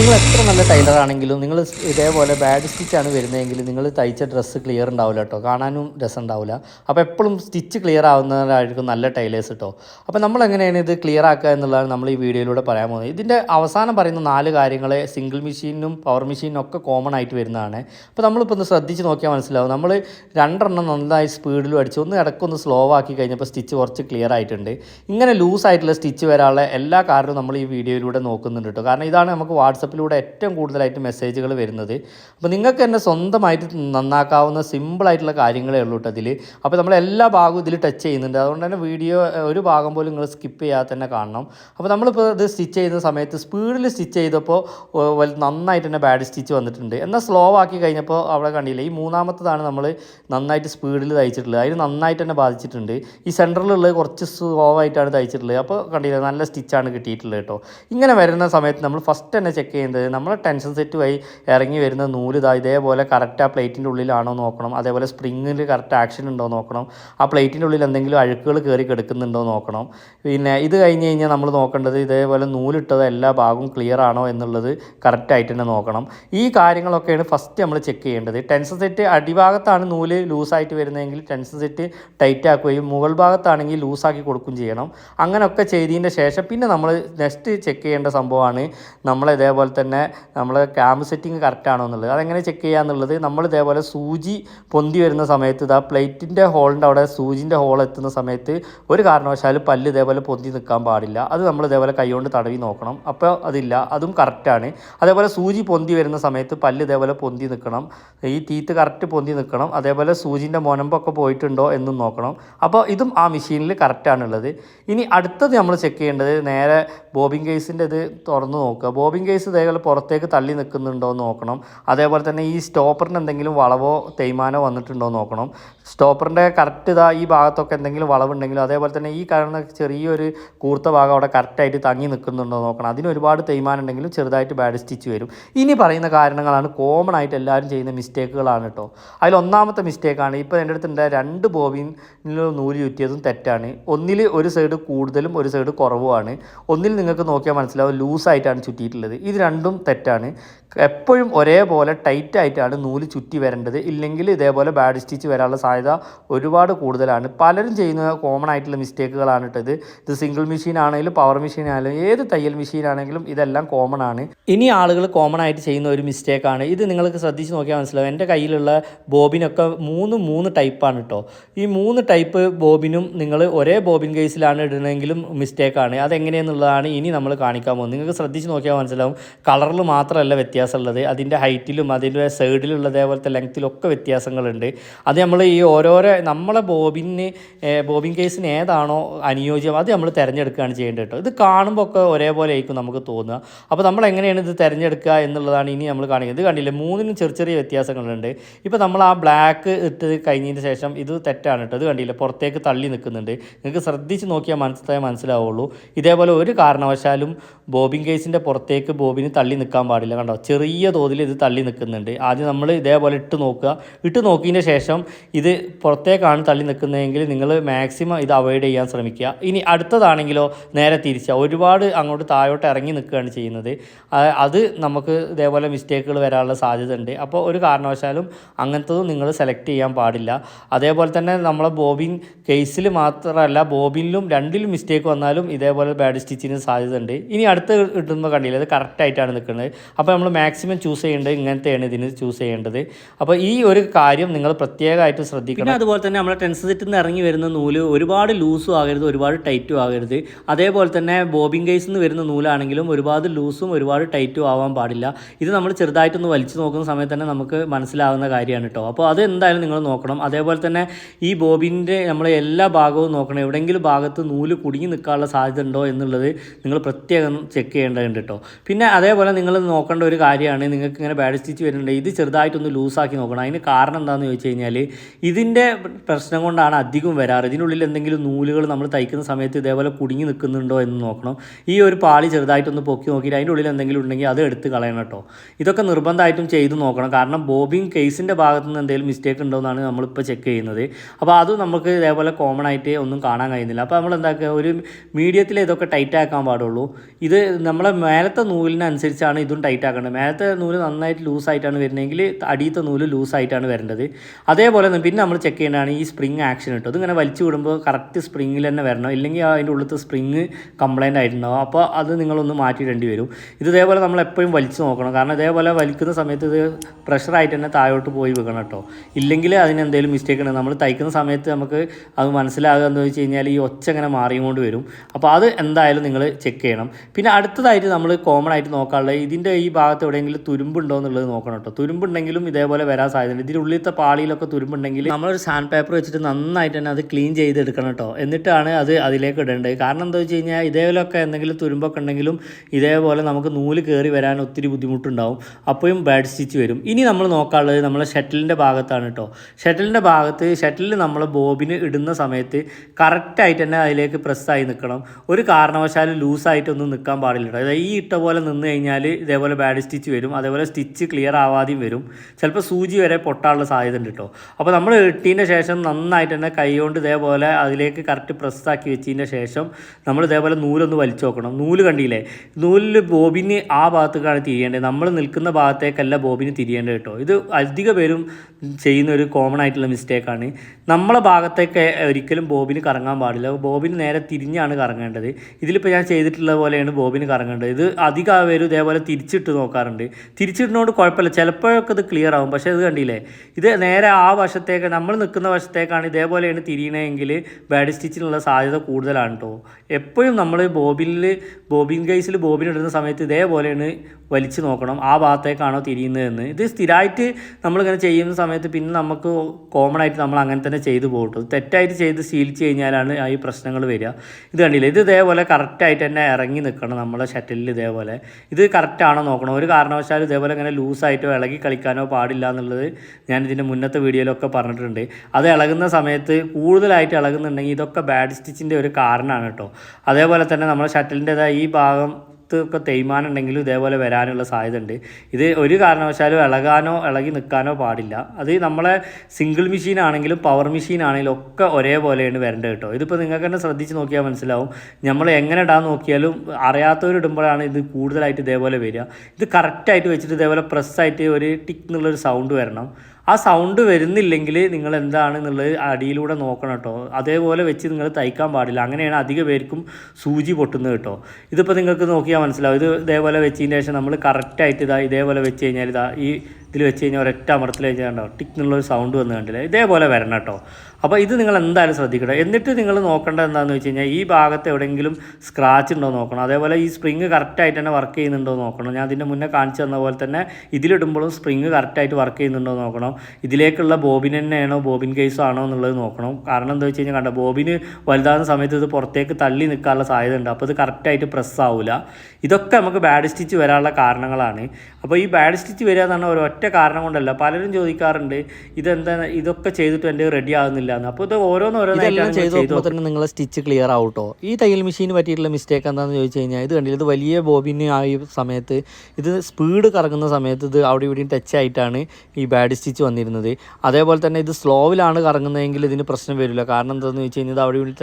നിങ്ങൾ എത്ര നല്ല ടൈലർ ആണെങ്കിലും നിങ്ങൾ ഇതേപോലെ ബാഡ് സ്റ്റിച്ചാണ് വരുന്നതെങ്കിൽ നിങ്ങൾ തയ്ച്ച ഡ്രസ്സ് ക്ലിയർ ഉണ്ടാവില്ല കേട്ടോ കാണാനും രസം ഉണ്ടാവില്ല. അപ്പോൾ എപ്പോഴും സ്റ്റിച്ച് ക്ലിയർ ആവുന്നതായിരിക്കും നല്ല ടൈലേഴ്സ് കേട്ടോ അപ്പോൾ നമ്മൾ എങ്ങനെയാണ് ഇത് ക്ലിയർ ആക്കുക എന്നുള്ളതാണ് നമ്മൾ ഈ വീഡിയോയിലൂടെ പറയാൻ പോകുന്നത്. ഇതിന്റെ അവസാനം പറയുന്ന നാല് കാര്യങ്ങളെ സിംഗിൾ മെഷീനും പവർ മെഷീനും ഒക്കെ കോമൺ ആയിട്ട് വരുന്നതാണ്. അപ്പോൾ നമ്മളിപ്പോൾ ഒന്ന് ശ്രദ്ധിച്ച് നോക്കിയാൽ മനസ്സിലാവും. നമ്മൾ രണ്ടെണ്ണം നന്നായി സ്പീഡിലും അടിച്ച് ഒന്ന് ഇടയ്ക്കൊന്ന് സ്ലോ ആക്കി കഴിഞ്ഞപ്പോൾ സ്റ്റിച്ച് കുറച്ച് ക്ലിയർ ആയിട്ടുണ്ട്. ഇങ്ങനെ ലൂസ് ആയിട്ടുള്ള സ്റ്റിച്ച് വരാനുള്ള എല്ലാ കാരണവും നമ്മൾ ഈ വീഡിയോയിലൂടെ നോക്കുന്നുണ്ട് കേട്ടോ കാരണം ഇതാണ് നമുക്ക് വാട്സപ്പിലൂടെ ഏറ്റവും കൂടുതലായിട്ട് മെസ്സേജുകൾ വരുന്നത്. അപ്പോൾ നിങ്ങൾക്ക് തന്നെ സ്വന്തമായിട്ട് നന്നാക്കാവുന്ന സിമ്പിളായിട്ടുള്ള കാര്യങ്ങളേ ഉള്ളൂ കേട്ടോ ഇതിൽ അപ്പോൾ നമ്മൾ എല്ലാ ഭാഗവും ഇതിൽ ടച്ച് ചെയ്യുന്നുണ്ട്. അതുകൊണ്ട് തന്നെ വീഡിയോ ഒരു ഭാഗം പോലും നിങ്ങൾ സ്കിപ്പ് ചെയ്യാതെ തന്നെ കാണണം. അപ്പോൾ നമ്മളിപ്പോൾ ഇത് സ്റ്റിച്ച് ചെയ്യുന്ന സമയത്ത് സ്പീഡിൽ സ്റ്റിച്ച് ചെയ്തപ്പോൾ നന്നായിട്ട് തന്നെ ബാഡ് സ്റ്റിച്ച് വന്നിട്ടുണ്ട്. എന്നാൽ സ്ലോ ആക്കി കഴിഞ്ഞപ്പോൾ അവിടെ കണ്ടില്ല ഈ മൂന്നാമത്തതാണ് നമ്മൾ നന്നായിട്ട് സ്പീഡിൽ തയ്ച്ചിട്ടുള്ളത്. അതിന് നന്നായിട്ട് തന്നെ ബാധിച്ചിട്ടുണ്ട്. ഈ സെന്ററിലുള്ളത് കുറച്ച് സ്ലോ ആയിട്ടാണ് തയ്ച്ചിട്ടുള്ളത്. അപ്പോൾ കണ്ടില്ല നല്ല സ്റ്റിച്ചാണ് കിട്ടിയിട്ടുള്ളത് കേട്ടോ ഇങ്ങനെ വരുന്ന സമയത്ത് നമ്മൾ ഫസ്റ്റ് തന്നെ ചെക്ക് ചെയ്യുന്നത്. നമ്മൾ ടെൻഷൻ സെറ്റ് ഇറങ്ങി വരുന്ന നൂൽ ഇതാ ഇതേപോലെ കറക്റ്റ് ആ പ്ലേറ്റിന്റെ ഉള്ളിലാണോ നോക്കണം. അതേപോലെ സ്പ്രിങ്ങിൽ കറക്റ്റ് ആക്ഷൻ ഉണ്ടോ നോക്കണം. ആ പ്ലേറ്റിന്റെ ഉള്ളിൽ എന്തെങ്കിലും അഴുക്കുകൾ കയറി കിടക്കുന്നുണ്ടോ നോക്കണം. പിന്നെ ഇത് കഴിഞ്ഞ് കഴിഞ്ഞാൽ നമ്മൾ നോക്കേണ്ടത് ഇതേപോലെ നൂലിട്ടത് എല്ലാ ഭാഗവും ക്ലിയർ ആണോ എന്നുള്ളത് കറക്റ്റായിട്ട് തന്നെ നോക്കണം. ഈ കാര്യങ്ങളൊക്കെയാണ് ഫസ്റ്റ് നമ്മൾ ചെക്ക് ചെയ്യേണ്ടത്. ടെൻഷൻ സെറ്റ് അടിഭാഗത്താണ് നൂൽ ലൂസായിട്ട് വരുന്നതെങ്കിൽ ടെൻഷൻ സെറ്റ് ടൈറ്റ് ആക്കുകയും മുകൾ ഭാഗത്താണെങ്കിൽ ലൂസാക്കി കൊടുക്കുകയും ചെയ്യണം. അങ്ങനെയൊക്കെ ചെയ്തതിന്റെ ശേഷം പിന്നെ നമ്മൾ നെക്സ്റ്റ് ചെക്ക് ചെയ്യേണ്ട സംഭവമാണ്. നമ്മൾ ഇതേപോലെ തന്നെ നമ്മൾ ക്യാം സെറ്റിംഗ് കറക്റ്റാണോ എന്നുള്ളത്. അതെങ്ങനെ ചെക്ക് ചെയ്യുക എന്നുള്ളത് നമ്മൾ ഇതേപോലെ സൂചി പൊന്തി വരുന്ന സമയത്ത് ഇതാ പ്ലേറ്റിന്റെ ഹോളിന്റെ അവിടെ സൂചിന്റെ ഹോൾ എത്തുന്ന സമയത്ത് ഒരു കാരണവശാലും പല്ല് ഇതേപോലെ പൊന്തി നിൽക്കാൻ പാടില്ല. അത് നമ്മൾ ഇതേപോലെ കൈകൊണ്ട് തടവി നോക്കണം. അപ്പോൾ അതില്ല. അതും കറക്റ്റാണ് അതേപോലെ സൂചി പൊന്തി വരുന്ന സമയത്ത് പല്ല് ഇതേപോലെ പൊന്തി നിൽക്കണം. ഈ തീത്ത് കറക്റ്റ് പൊന്തി നിൽക്കണം. അതേപോലെ സൂചിന്റെ മുനമ്പൊക്കെ പോയിട്ടുണ്ടോ എന്നും നോക്കണം. അപ്പോൾ ഇതും ആ മെഷീനിൽ കറക്റ്റാണുള്ളത് ഇനി അടുത്തത് നമ്മൾ ചെക്ക് ചെയ്യേണ്ടത് നേരെ ബോബിൻ കേസിന്റെ ഇത് തുറന്ന് നോക്കുക. ബോബിൻ കേസ് ഇതേപോലെ പുറത്തേക്ക് തള്ളി നിൽക്കുന്നുണ്ടോ എന്ന് നോക്കണം. അതേപോലെ തന്നെ ഈ സ്റ്റോപ്പറിന് എന്തെങ്കിലും വളവോ തേയ്മാനോ വന്നിട്ടുണ്ടോ എന്ന് നോക്കണം. സ്റ്റോപ്പറിന്റെ കറക്റ്റ് ഇതാ ഈ ഭാഗത്തൊക്കെ എന്തെങ്കിലും വളവുണ്ടെങ്കിലും അതേപോലെ തന്നെ ഈ കാണുന്ന ചെറിയൊരു കൂർത്ത ഭാഗം അവിടെ കറക്റ്റായിട്ട് തങ്ങി നിൽക്കുന്നുണ്ടോ നോക്കണം. അതിന് ഒരുപാട് തേയ്മാനം ഉണ്ടെങ്കിലും ചെറുതായിട്ട് ബാഡ് സ്റ്റിച്ച് വരും. ഇനി പറയുന്ന കാരണങ്ങളാണ് കോമൺ ആയിട്ട് എല്ലാവരും ചെയ്യുന്ന മിസ്റ്റേക്കുകളാണ് കേട്ടോ. അതിൽ ഒന്നാമത്തെ മിസ്റ്റേക്കാണ് ഇപ്പോൾ എന്റെ അടുത്തുണ്ട് രണ്ട് ബോബിനിൽ നൂൽ ചുറ്റിയതും തെറ്റാണ്. ഒന്നിൽ ഒരു സൈഡ് കൂടുതലും ഒരു സൈഡ് കുറവുമാണ്. ഒന്നിൽ നിങ്ങൾക്ക് നോക്കിയാൽ മനസ്സിലാവും ലൂസായിട്ടാണ് ചുറ്റിയിട്ടുള്ളത്. ഇത് രണ്ടും തെറ്റാണ്. എപ്പോഴും ഒരേപോലെ ടൈറ്റ് ആയിട്ടാണ് നൂൽ ചുറ്റി വരേണ്ടത്. ഇല്ലെങ്കിൽ ഇതേപോലെ ബാഡ് സ്റ്റിച്ച് വരാനുള്ള സാധ്യത ഒരുപാട് കൂടുതലാണ്. പലരും ചെയ്യുന്ന കോമൺ ആയിട്ടുള്ള മിസ്റ്റേക്കുകളാണ് ഇട്ടത് ഇത്. സിംഗിൾ മെഷീൻ ആണെങ്കിലും പവർ മെഷീൻ ആണെങ്കിലും ഏത് തയ്യൽ മെഷീൻ ആണെങ്കിലും ഇതെല്ലാം കോമൺ ആണ്. ഇനി ആളുകൾ കോമൺ ആയിട്ട് ചെയ്യുന്ന ഒരു മിസ്റ്റേക്കാണ് ഇത് നിങ്ങൾക്ക് ശ്രദ്ധിച്ച് നോക്കിയാൽ മനസ്സിലാവും. എന്റെ കയ്യിലുള്ള ബോബിനൊക്കെ മൂന്ന് മൂന്ന് ടൈപ്പാണ് കേട്ടോ ഈ മൂന്ന് ടൈപ്പ് ബോബിനും നിങ്ങൾ ഒരേ ബോബിൻ കേസിലാണ് ഇടുന്നതെങ്കിലും മിസ്റ്റേക്കാണ് അതെങ്ങനെയെന്നുള്ളതാണ് ഇനി നമ്മൾ കാണിക്കാൻ പോകുന്നത്. നിങ്ങൾക്ക് ശ്രദ്ധിച്ച് നോക്കിയാൽ മനസ്സിലാവും. കളറിൽ മാത്രമല്ല വ്യത്യാസമുള്ളത്. അതിന്റെ ഹൈറ്റിലും അതിന്റെ സൈഡിലുള്ള അതേപോലത്തെ ലെങ്ത്തിലൊക്കെ വ്യത്യാസങ്ങളുണ്ട്. അത് നമ്മൾ ഈ ഓരോരോ നമ്മളെ ബോബിന് ബോബിൻ കേസിന് ഏതാണോ അനുയോജ്യം അത് നമ്മൾ തിരഞ്ഞെടുക്കുകയാണ് ചെയ്യേണ്ടത് കേട്ടോ. ഇത് കാണുമ്പോൾ ഒക്കെ ഒരേപോലെ ആയിരിക്കും നമുക്ക് തോന്നുക. അപ്പോൾ നമ്മൾ എങ്ങനെയാണ് ഇത് തിരഞ്ഞെടുക്കുക എന്നുള്ളതാണ് ഇനി നമ്മൾ കാണിക്കുന്നത്. ഇത് കണ്ടില്ലേ? മൂന്നിനും ചെറിയ ചെറിയ വ്യത്യാസങ്ങളുണ്ട്. ഇപ്പോൾ നമ്മൾ ആ ബ്ലാക്ക് ഇട്ട് കഴിഞ്ഞതിന് ശേഷം ഇത് തെറ്റാണ് കേട്ടോ. ഇത് കണ്ടില്ല? പുറത്തേക്ക് തള്ളി നിൽക്കുന്നുണ്ട്. നിങ്ങൾക്ക് ശ്രദ്ധിച്ച് നോക്കിയാൽ മനസ്സിലായ മനസ്സിലാവുള്ളൂ. ഇതേപോലെ ഒരു കാരണവശാലും ബോബിൻ കേസിന്റെ പുറത്തേക്ക് ബോബിന് തള്ളി നിൽക്കാൻ പാടില്ല കണ്ടോ? ചെറിയ തോതിൽ ഇത് തള്ളി നിൽക്കുന്നുണ്ട്. ആദ്യം നമ്മൾ ഇതേപോലെ ഇട്ട് നോക്കുക. ഇട്ട് നോക്കിയതിന് ശേഷം ഇത് പുറത്തേക്കാണ് തള്ളി നിൽക്കുന്നതെങ്കിൽ നിങ്ങൾ മാക്സിമം ഇത് അവോയ്ഡ് ചെയ്യാൻ ശ്രമിക്കുക. ഇനി അടുത്തതാണെങ്കിലോ നേരെ തിരിച്ച ഒരുപാട് അങ്ങോട്ട് താഴോട്ട് ഇറങ്ങി നിൽക്കുകയാണ് ചെയ്യുന്നത്. അത് നമുക്ക് ഇതേപോലെ മിസ്റ്റേക്കുകൾ വരാനുള്ള സാധ്യത ഉണ്ട് അപ്പോൾ ഒരു കാരണവശാലും അങ്ങനത്തതും നിങ്ങൾ സെലക്ട് ചെയ്യാൻ പാടില്ല. അതേപോലെ തന്നെ നമ്മളെ ബോബിൻ കേസിൽ മാത്രമല്ല ബോബിനിലും രണ്ടിലും മിസ്റ്റേക്ക് വന്നാലും ഇതേപോലെ ബാഡ് സ്റ്റിച്ചിന് സാധ്യത ഉണ്ട് ഇനി അടുത്ത് ഇട്ടുമ്പോൾ കണ്ടില്ല? അത് കറക്റ്റായിട്ടാണ് നിൽക്കുന്നത്. അപ്പോൾ നമ്മൾ മാക്സിമം ചൂസ് ചെയ്യേണ്ടത് ഇങ്ങനത്തെയാണ് ഇതിന് ചൂസ് ചെയ്യേണ്ടത്. അപ്പോൾ ഈ ഒരു കാര്യം നിങ്ങൾ പ്രത്യേകമായിട്ട് ശ്രദ്ധിക്കണം. പിന്നെ അതുപോലെ തന്നെ നമ്മുടെ ടെൻസ് സെറ്റിൽ നിന്ന് ഇറങ്ങി വരുന്ന നൂൽ ഒരുപാട് ലൂസും ആകരുത് ഒരുപാട് ടൈറ്റും ആകരുത്. അതേപോലെ തന്നെ ബോബിൻ കേസിൽ നിന്ന് വരുന്ന നൂലാണെങ്കിലും ഒരുപാട് ലൂസും ഒരുപാട് ടൈറ്റും ആവാൻ പാടില്ല. ഇത് നമ്മൾ ചെറുതായിട്ടൊന്ന് വലിച്ചു നോക്കുന്ന സമയത്ത് തന്നെ നമുക്ക് മനസ്സിലാവുന്ന കാര്യമാണ് കേട്ടോ. അപ്പോൾ അത് എന്തായാലും നിങ്ങൾ നോക്കണം. അതേപോലെ തന്നെ ഈ ബോബിന്റെ നമ്മൾ എല്ലാ ഭാഗവും നോക്കണം. എവിടെയെങ്കിലും ഭാഗത്ത് നൂൽ കുടുങ്ങി നിൽക്കാനുള്ള സാധ്യത ഉണ്ടോ എന്നുള്ളത് നിങ്ങൾ പ്രത്യേകം ചെക്ക് ചെയ്യേണ്ടതുണ്ട് കേട്ടോ. പിന്നെ അതേപോലെ നിങ്ങൾ നോക്കേണ്ട ഒരു കാര്യമാണ്. നിങ്ങൾക്ക് ഇങ്ങനെ ബാഡ് സ്റ്റിച്ച് വരുന്നുണ്ട്. ഇത് ചെറുതായിട്ടൊന്ന് ലൂസാക്കി നോക്കണം. അതിന് കാരണം എന്താണെന്ന് ചോദിച്ചു കഴിഞ്ഞാൽ ഇതിന്റെ പ്രശ്നം കൊണ്ടാണ് അധികം വരാറ്. ഇതിനുള്ളിൽ എന്തെങ്കിലും നൂലുകൾ നമ്മൾ തയ്ക്കുന്ന സമയത്ത് ഇതേപോലെ കുടുങ്ങി നിൽക്കുന്നുണ്ടോ എന്ന് നോക്കണം. ഈ ഒരു പാളി ചെറുതായിട്ടൊന്ന് പൊക്കി നോക്കിയിട്ട് അതിന്റെ ഉള്ളിൽ എന്തെങ്കിലും ഉണ്ടെങ്കിൽ അത് എടുത്ത് കളയണം കേട്ടോ. ഇതൊക്കെ നിർബന്ധമായിട്ടും ചെയ്ത് നോക്കണം. കാരണം ബോബിൻ കേസിന്റെ ഭാഗത്ത് നിന്ന് എന്തെങ്കിലും മിസ്റ്റേക്ക് ഉണ്ടോ എന്നാണ് നമ്മളിപ്പോൾ ചെക്ക് ചെയ്യുന്നത്. അപ്പോൾ അത് നമുക്ക് ഇതേപോലെ കോമൺ ആയിട്ട് ഒന്നും കാണാൻ കഴിയുന്നില്ല. അപ്പോൾ നമ്മൾ എന്താക്കുക ഒരു മീഡിയത്തിൽ ഇതൊക്കെ ടൈറ്റ് ആക്കാൻ പാടുള്ളൂ. ഇത് നമ്മളെ മേലത്തെ നൂലിന് നൂലിനനുസരിച്ചാണ് ഇതും ടൈറ്റ് ആക്കേണ്ടത്. മേലത്തെ നൂൽ നന്നായിട്ട് ലൂസായിട്ടാണ് വരുന്നതെങ്കിൽ അടിയത്തെ നൂൽ ലൂസായിട്ടാണ് വരേണ്ടത്. അതേപോലെ തന്നെ പിന്നെ നമ്മൾ ചെക്ക് ചെയ്യേണ്ടതാണ് ഈ സ്പ്രിങ് ആക്ഷൻ കിട്ടും അതിങ്ങനെ വലിച്ചു വിടുമ്പോൾ കറക്റ്റ് സ്പ്രിങ്ങിൽ തന്നെ വരണം. ഇല്ലെങ്കിൽ അതിന്റെ ഉള്ളിലത്തെ സ്പ്രിങ് കംപ്ലൈന്റ് ആയിട്ടുണ്ടാവും. അപ്പോൾ അത് നിങ്ങളൊന്ന് മാറ്റിയിടേണ്ടി വരും. ഇത് ഇതേപോലെ നമ്മൾ എപ്പോഴും വലിച്ചു നോക്കണം. കാരണം ഇതേപോലെ വലിക്കുന്ന സമയത്ത് ഇത് പ്രഷറായിട്ട് തന്നെ താഴോട്ട് പോയി വെക്കണം കേട്ടോ. ഇല്ലെങ്കിൽ അതിന് എന്തെങ്കിലും മിസ്റ്റേക്ക് ഉണ്ട് നമ്മൾ തയ്ക്കുന്ന സമയത്ത് നമുക്ക് അത് മനസ്സിലാകുക എന്ന് വെച്ച് കഴിഞ്ഞാൽ ഈ ഒച്ച ഇങ്ങനെ കൊണ്ട് വരും. അപ്പോൾ അത് എന്തായാലും നിങ്ങൾ ചെക്ക് ചെയ്യണം. പിന്നെ അടുത്തതായിട്ട് നമ്മൾ കോമൺ ആയിട്ട് നോക്കാനുള്ളത്. ഇതിന്റെ ഈ ഭാഗത്ത് എവിടെയെങ്കിലും തുരുമ്പുണ്ടോ എന്നുള്ളത് നോക്കണം കേട്ടോ. തുരുമ്പുണ്ടെങ്കിലും ഇതേപോലെ വരാൻ സാധ്യതയുണ്ട്. ഇതിന്റെ ഉള്ളിലത്തെ പാളിയിലൊക്കെ തുരുമ്പുണ്ടെങ്കിൽ നമ്മളൊരു സാൻഡ് പേപ്പർ വെച്ചിട്ട് നന്നായിട്ട് തന്നെ അത് ക്ലീൻ ചെയ്തെടുക്കണം കേട്ടോ. എന്നിട്ടാണ് അത് അതിലേക്ക് ഇടേണ്ടത്. കാരണം എന്താ വെച്ച് കഴിഞ്ഞാൽ ഇതേപോലെയൊക്കെ എന്തെങ്കിലും തുരുമ്പൊക്കെ ഉണ്ടെങ്കിലും ഇതേപോലെ നമുക്ക് നൂൽ കയറി വരാൻ ഒത്തിരി ബുദ്ധിമുട്ടുണ്ടാവും. അപ്പോഴും ബാഡ് സ്റ്റിച്ച് വരും. ഇനി നമ്മൾ നോക്കാനുള്ളത് നമ്മളെ ഷട്ടിലിന്റെ ഭാഗത്താണ് കേട്ടോ. ഷട്ടിലിന്റെ ഭാഗത്ത് ഷട്ടിലിൽ നമ്മൾ ബോബിന് ഇടുന്ന സമയത്ത് കറക്റ്റായിട്ട് തന്നെ അതിലേക്ക് പ്രസ്സായി നിൽക്കണം ഒരു കാരണവശാലും ലൂസായിട്ടൊന്നും നിൽക്കാൻ പാടില്ല കേട്ടോ. ഈ ഇട്ട പോലെ നിന്ന് കഴിഞ്ഞാൽ ഇതേപോലെ ബാഡ് സ്റ്റിച്ച് വരും. അതേപോലെ സ്റ്റിച്ച് ക്ലിയർ ആവാതെയും വരും. ചിലപ്പോൾ സൂചി വരെ പൊട്ടാനുള്ള സാധ്യത ഉണ്ട് കേട്ടോ അപ്പോൾ നമ്മൾ ഇട്ടതിന്റെ ശേഷം നന്നായിട്ട് തന്നെ കൈകൊണ്ട് ഇതേപോലെ അതിലേക്ക് കറക്റ്റ് പ്രസ്സാക്കി വെച്ചതിന്റെ ശേഷം നമ്മൾ ഇതേപോലെ നൂലൊന്ന് വലിച്ചു നോക്കണം. നൂൽ കണ്ടില്ലേ? നൂലിൽ ബോബിന് ആ ഭാഗത്തേക്കാണ് തിരിയേണ്ടത്. നമ്മൾ നിൽക്കുന്ന ഭാഗത്തേക്കല്ല ബോബിന് തിരിയേണ്ടത് കേട്ടോ ഇത് അധിക പേരും ചെയ്യുന്ന ഒരു കോമൺ ആയിട്ടുള്ള മിസ്റ്റേക്കാണ് നമ്മളെ ഭാഗത്തേക്ക് ഒരിക്കലും ബോബിന് കറങ്ങാൻ പാടില്ല. ബോബിന് നേരെ തിരിഞ്ഞാണ് കറങ്ങേണ്ടത്. ഇതിലിപ്പോൾ ഞാൻ ചെയ്തിട്ടുള്ള പോലെയാണ് ബോബിന് കറങ്ങേണ്ടത്. ഇത് അധികം പേരും ഇതേപോലെ തിരിച്ചിട്ട് നോക്കാറുണ്ട്. തിരിച്ചിടുന്നതുകൊണ്ട് കുഴപ്പമില്ല. ചിലപ്പോഴൊക്കെ ഇത് ക്ലിയർ ആവും. പക്ഷേ ഇത് കണ്ടില്ലേ? ഇത് നേരെ ആ വശത്തേക്ക് നമ്മൾ നിൽക്കുന്ന വശത്തേക്കാണ് ഇതേപോലെയാണ് തിരിയണമെങ്കിൽ ബാഡ് സ്റ്റിച്ചിനുള്ള സാധ്യത കൂടുതലാണ് കേട്ടോ എപ്പോഴും നമ്മൾ ബോബിനിൽ ബോബിൻ കേസിൽ ബോബിൻ ഇടുന്ന സമയത്ത് ഇതേപോലെയാണ് വലിച്ചു നോക്കണം. ആ ഭാഗത്തേക്കാണോ തിരിയുന്നതെന്ന്. ഇത് സ്ഥിരമായിട്ട് നമ്മളിങ്ങനെ ചെയ്യുന്ന സമയത്ത് പിന്നെ നമുക്ക് കോമൺ ആയിട്ട് നമ്മൾ അങ്ങനെ തന്നെ ചെയ്തു പോകട്ടു. തെറ്റായിട്ട് ചെയ്ത് ശീലിച്ച് കഴിഞ്ഞാലാണ് ഈ പ്രശ്നങ്ങൾ വരിക. ഇത് കണ്ടില്ല? ഇത് ഇതേപോലെ കറക്റ്റായിട്ട് തന്നെ ഇറങ്ങി നിൽക്കണം നമ്മുടെ ഷട്ടിലിൽ ഇതേപോലെ. ഇത് കറക്റ്റാണോ നോക്കണം. ഒരു കാരണവശാലും ഇതേപോലെ ഇങ്ങനെ ലൂസായിട്ടോ ഇളകി കളിക്കാനോ പാടില്ല എന്നുള്ളത് ഞാൻ ഇതിന്റെ മുന്നത്തെ വീഡിയോയിലൊക്കെ പറഞ്ഞിട്ടുണ്ട്. അത് ഇളകുന്ന സമയത്ത് കൂടുതലായിട്ട് ഇളകുന്നുണ്ടെങ്കിൽ ഇതൊക്കെ ബാഡ് സ്റ്റിച്ചിന്റെ ഒരു കാരണമാണ് കേട്ടോ. അതേപോലെ തന്നെ നമ്മുടെ ഷട്ടിലിന്റെതായ ഈ ഭാഗം ഒക്കെ തേയ്മാനം ഉണ്ടെങ്കിലും ഇതേപോലെ വരാനുള്ള സാധ്യത ഉണ്ട് ഇത് ഒരു കാരണവശാലും ഇളകാനോ ഇളകി നിൽക്കാനോ പാടില്ല. അത് നമ്മളെ സിംഗിൾ മെഷീൻ ആണെങ്കിലും പവർ മെഷീൻ ആണെങ്കിലും ഒക്കെ ഒരേപോലെയാണ് വരേണ്ടത് കേട്ടോ. ഇതിപ്പോൾ നിങ്ങൾക്ക് തന്നെ ശ്രദ്ധിച്ച് നോക്കിയാൽ മനസ്സിലാവും. നമ്മൾ എങ്ങനെ ഇടാൻ നോക്കിയാലും അറിയാത്തവരിടുമ്പോഴാണ് ഇത് കൂടുതലായിട്ട് ഇതേപോലെ വരിക. ഇത് കറക്റ്റായിട്ട് വെച്ചിട്ട് ഇതേപോലെ പ്രസ്സായിട്ട് ഒരു ടിക്ക് എന്നുള്ളൊരു സൗണ്ട് വരണം. ആ സൗണ്ട് വരുന്നില്ലെങ്കിൽ നിങ്ങൾ എന്താണ് എന്നുള്ളത് അടിയിലൂടെ നോക്കണം കേട്ടോ. അതേപോലെ വെച്ച് നിങ്ങൾ തയ്ക്കാൻ പാടില്ല. അങ്ങനെയാണ് അധിക പേർക്കും സൂചി പൊട്ടുന്നത് കേട്ടോ. ഇതിപ്പോൾ നിങ്ങൾക്ക് നോക്കിയാൽ മനസ്സിലാവും. ഇത് ഇതേപോലെ വെച്ചതിന് ശേഷം നമ്മൾ കറക്റ്റായിട്ട് ഇതാ ഇതേപോലെ വെച്ച് കഴിഞ്ഞാൽ ഇതാ ഈ ഇതിൽ വെച്ച് കഴിഞ്ഞാൽ ഒരൊറ്റ അമർത്തിൽ കഴിഞ്ഞാൽ ടിക് എന്നുള്ളൊരു സൗണ്ട് വന്ന് കണ്ടില്ല? ഇതേപോലെ വരണം കേട്ടോ. അപ്പോൾ ഇത് നിങ്ങൾ എന്തായാലും ശ്രദ്ധിക്കണം എന്നിട്ട് നിങ്ങൾ നോക്കേണ്ടത് എന്താണെന്ന് വെച്ച് കഴിഞ്ഞാൽ ഈ ഭാഗത്ത് എവിടെയെങ്കിലും സ്ക്രാച്ച് ഉണ്ടോ നോക്കണം. അതേപോലെ ഈ സ്പ്രിങ് കറക്റ്റായിട്ട് തന്നെ വർക്ക് ചെയ്യുന്നുണ്ടോ നോക്കണം. ഞാൻ അതിന്റെ മുന്നേ കാണിച്ചു തന്ന പോലെ തന്നെ ഇതിലിടുമ്പോഴും സ്പ്രിങ് കറക്റ്റായിട്ട് വർക്ക് ചെയ്യുന്നുണ്ടോ നോക്കണം. ഇതിലേക്കുള്ള ബോബിൻ തന്നെയാണോ? ബോബിൻ കേസോ ആണോ എന്നുള്ളത് നോക്കണം. കാരണം എന്താ വെച്ച് കഴിഞ്ഞാൽ കണ്ട? ബോബിന് വലുതാകുന്ന സമയത്ത് ഇത് പുറത്തേക്ക് തള്ളി നിൽക്കാനുള്ള സാധ്യത ഉണ്ട് അപ്പോൾ ഇത് കറക്റ്റായിട്ട് പ്രസ്സാവില്ല ഇതൊക്കെ നമുക്ക് ബാഡ് സ്റ്റിച്ച് വരാനുള്ള കാരണങ്ങളാണ്. അപ്പോൾ ഈ ബാഡ് സ്റ്റിച്ച് വരിക എന്ന് പറഞ്ഞാൽ ഒരൊറ്റ കാരണം കൊണ്ടല്ല. പലരും ചോദിക്കാറുണ്ട് ഇതെന്താ ഇതൊക്കെ ചെയ്തിട്ട് എന്റെ റെഡി ആകുന്നില്ല എന്ന് അപ്പോൾ ഇത് ഓരോന്നോരോന്നായിട്ടാണ് ചെയ്ത് നോക്കുമ്പോൾ തന്നെ നിങ്ങളെ സ്റ്റിച്ച് ക്ലിയർ ആവട്ടോ. ഈ തയ്യൽ മെഷീന് പറ്റിയിട്ടുള്ള മിസ്റ്റേക്ക് എന്താണെന്ന് ചോദിച്ചു കഴിഞ്ഞാൽ ഇത് കണ്ടില്ല ഇത് വലിയ ബോബിന് ആയ സമയത്ത് ഇത് സ്പീഡ് കറങ്ങുന്ന സമയത്ത് ഇത് അവിടെ ഇവിടെയും ടച്ച് ആയിട്ടാണ് ഈ ബാഡ് സ്റ്റിച്ച് വന്നിരുന്നത്. അതേപോലെ തന്നെ ഇത് സ്ലോവിലാണ് കറങ്ങുന്നതെങ്കിൽ ഇതിന് പ്രശ്നം വരില്ല. കാരണം എന്താണെന്ന് വെച്ച് കഴിഞ്ഞാൽ ഇത് അവിടെ ഇവിടെ